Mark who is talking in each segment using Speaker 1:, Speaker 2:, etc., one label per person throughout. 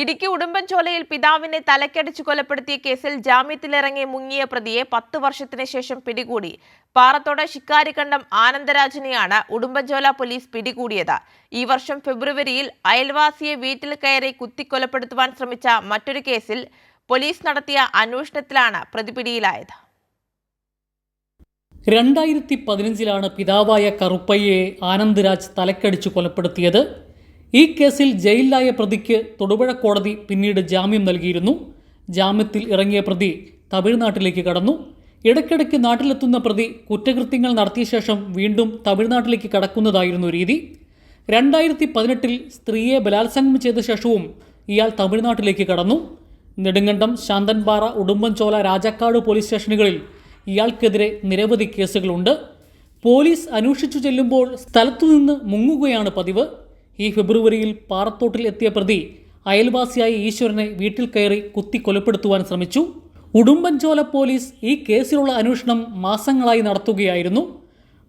Speaker 1: ഇടുക്കി ഉടുമ്പൻചോലയിൽ പിതാവിനെ തലക്കടിച്ചു കൊലപ്പെടുത്തിയ കേസിൽ ജാമ്യത്തിലിറങ്ങി മുങ്ങിയ പ്രതിയെ പത്ത് വർഷത്തിന് ശേഷം പിടികൂടി. പാറത്തോട് ശിക്കാരിക്കണ്ടം ആനന്ദരാജിനെയാണ് ഉടുമ്പൻചോല പോലീസ് പിടികൂടിയത്. ഈ വർഷം ഫെബ്രുവരിയിൽ അയൽവാസിയെ വീട്ടിൽ കയറി കുത്തിക്കൊലപ്പെടുത്തുവാൻ ശ്രമിച്ച മറ്റൊരു കേസിൽ പോലീസ് നടത്തിയ അന്വേഷണത്തിലാണ് പ്രതി പിടിയിലായത്.
Speaker 2: രണ്ടായിരത്തി പതിനഞ്ചിലാണ് പിതാവായ കറുപ്പയ്യയെ ആനന്ദ്രാജ് തലക്കടിച്ചു കൊലപ്പെടുത്തിയത്. ഈ കേസിൽ ജയിലിലായ പ്രതിക്ക് തൊടുപുഴ കോടതി പിന്നീട് ജാമ്യം നൽകിയിരുന്നു. ജാമ്യത്തിൽ ഇറങ്ങിയ പ്രതി തമിഴ്നാട്ടിലേക്ക് കടന്നു. ഇടയ്ക്കിടയ്ക്ക് നാട്ടിലെത്തുന്ന പ്രതി കുറ്റകൃത്യങ്ങൾ നടത്തിയ ശേഷം വീണ്ടും തമിഴ്നാട്ടിലേക്ക് കടക്കുന്നതായിരുന്നു രീതി. രണ്ടായിരത്തി പതിനെട്ടിൽ സ്ത്രീയെ ബലാത്സംഗം ചെയ്ത ശേഷവും ഇയാൾ തമിഴ്നാട്ടിലേക്ക് കടന്നു. നെടുങ്കണ്ടം ശാന്തൻപാറ ഉടുമ്പൻചോല രാജാക്കാട് പോലീസ് സ്റ്റേഷനുകളിൽ ഇയാൾക്കെതിരെ നിരവധി കേസുകളുണ്ട്. പോലീസ് അന്വേഷിച്ചു ചെല്ലുമ്പോൾ സ്ഥലത്തുനിന്ന് മുങ്ങുകയാണ് പതിവ്. ഈ ഫെബ്രുവരിയിൽ പാറത്തോട്ടിൽ എത്തിയ പ്രതി അയൽവാസിയായ ഈശ്വരനെ വീട്ടിൽ കയറി കുത്തി കൊലപ്പെടുത്തുവാൻ ശ്രമിച്ചു. ഉടുമ്പൻചോല പോലീസ് ഈ കേസിലുള്ള അന്വേഷണം മാസങ്ങളായി നടത്തുകയായിരുന്നു.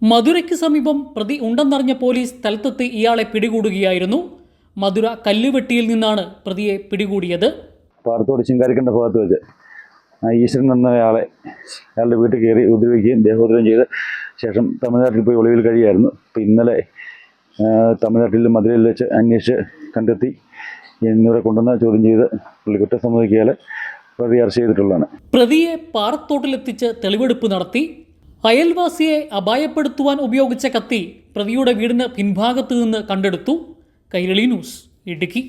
Speaker 2: മധുരയ്ക്ക് സമീപം പ്രതി ഉണ്ടെന്നറിഞ്ഞ പോലീസ് സ്ഥലത്തെത്തി ഇയാളെ പിടികൂടുകയായിരുന്നു. മധുര കല്ലുവെട്ടിയിൽ നിന്നാണ് പ്രതിയെ പിടികൂടിയത്.
Speaker 3: പാറത്തോട് ചിങ്കാരിക്കണ്ട ഭാഗത്ത് വെച്ച് ഈശ്വരൻ എന്നയാളെ അയാളുടെ വീട്ടിൽ കയറി ഉപദ്രവിക്കുകയും ദേഹോദ്രവം ചെയ്ത് ശേഷം തമിഴ്നാട്ടിൽ പോയി ഒളിവിൽ കഴിയായിരുന്നു ഇപ്പം ഇന്നലെ ആ, മധുരയിലും വെച്ച് അന്വേഷിച്ച് കണ്ടെത്തി എന്നിവരെ കൊണ്ടുവന്ന് ചോദ്യം ചെയ്ത് പുള്ളി കുറ്റം പ്രതി അറസ്റ്റ് ചെയ്തിട്ടുള്ളതാണ്.
Speaker 2: പ്രതിയെ പാറത്തോട്ടിലെത്തിച്ച് തെളിവെടുപ്പ് നടത്തി. അയൽവാസിയെ അപായപ്പെടുത്തുവാൻ ഉപയോഗിച്ച കത്തി പ്രതിയുടെ വീടിന് പിൻഭാഗത്ത് നിന്ന് കണ്ടെടുത്തു. കൈരളി ന്യൂസ് ഇടുക്കി.